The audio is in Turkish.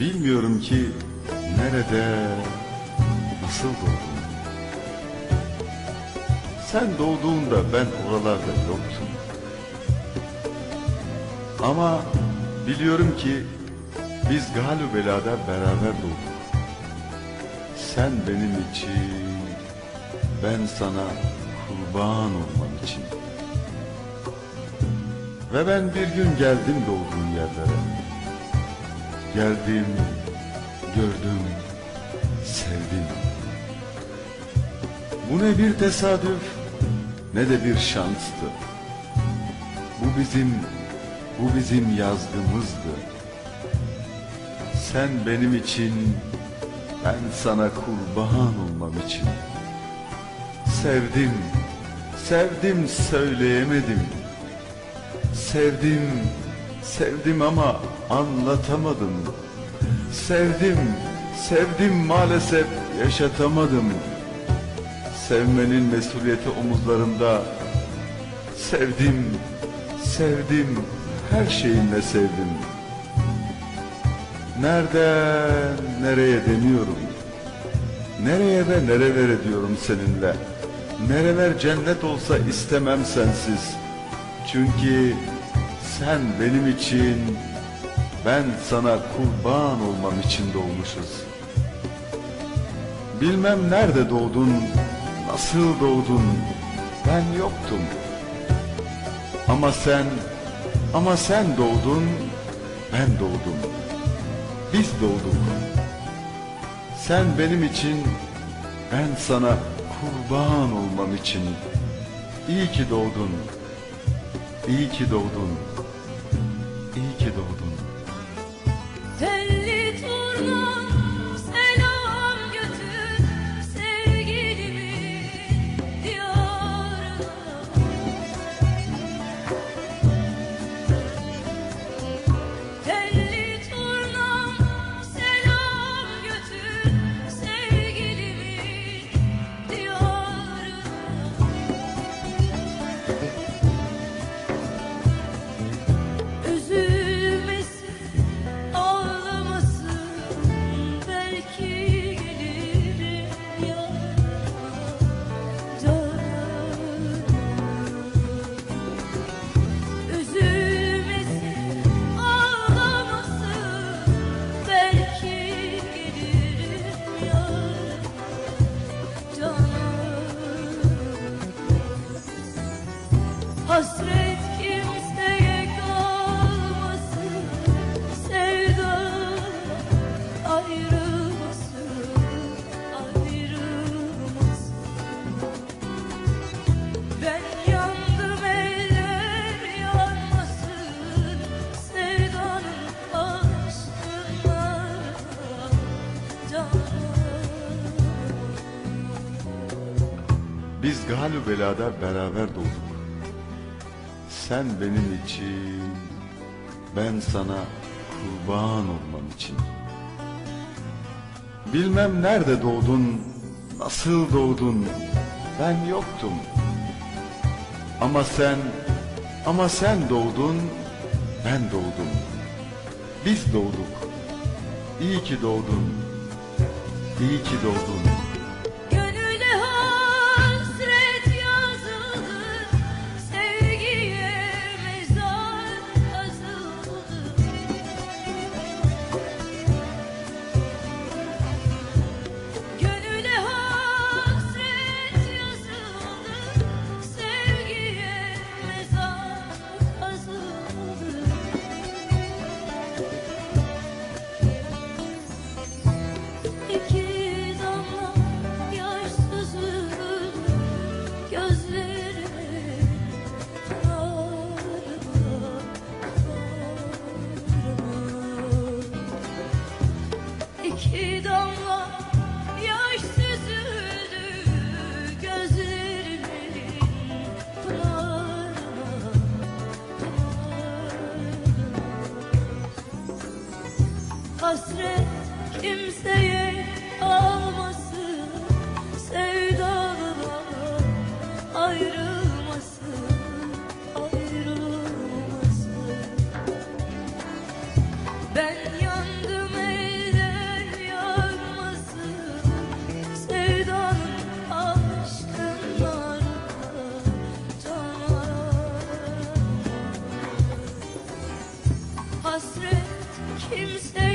Bilmiyorum ki nerede, nasıl doğdum. Sen doğduğunda ben oralarda yoktum. Ama biliyorum ki biz Galü Bela'da beraber doğduk. Sen benim için, ben sana kurban olmam için. Ve ben bir gün geldim doğduğun yerlere. Geldim, gördüm, sevdim. Bu ne bir tesadüf, ne de bir şanstı. Bu bizim, bu bizim yazgımızdı. Sen benim için, ben sana kurban olmam için. Sevdim, sevdim söyleyemedim. Sevdim, sevdim ama anlatamadım. Sevdim, sevdim maalesef yaşatamadım. Sevmenin mesuliyeti omuzlarımda. Sevdim, sevdim, her şeyimle sevdim. Nereden nereye demiyorum. Nereye ve nerelere diyorum seninle. Nereler cennet olsa istemem sensiz. Çünkü sen benim için, ben sana kurban olmam için doğmuşuz. Bilmem nerede doğdun, nasıl doğdun, ben yoktum. Ama sen, ama sen doğdun, ben doğdum. Biz doğduk. Sen benim için, ben sana kurban olmam için. İyi ki doğdun. İyi ki doğdun. İyi Biz Galü Bela'da beraber doğduk. Sen benim için, ben sana kurban olmam için. Bilmem nerede doğdun, nasıl doğdun, ben yoktum. Ama sen, ama sen doğdun, ben doğdum. Biz doğduk. İyi ki doğdun, iyi ki doğdun. kimseye almasın sevdalılar ayrılmasın ayrılmasın. Ben yandım eller yanmasın sevdanın aşkından tamam. Hasret kimseye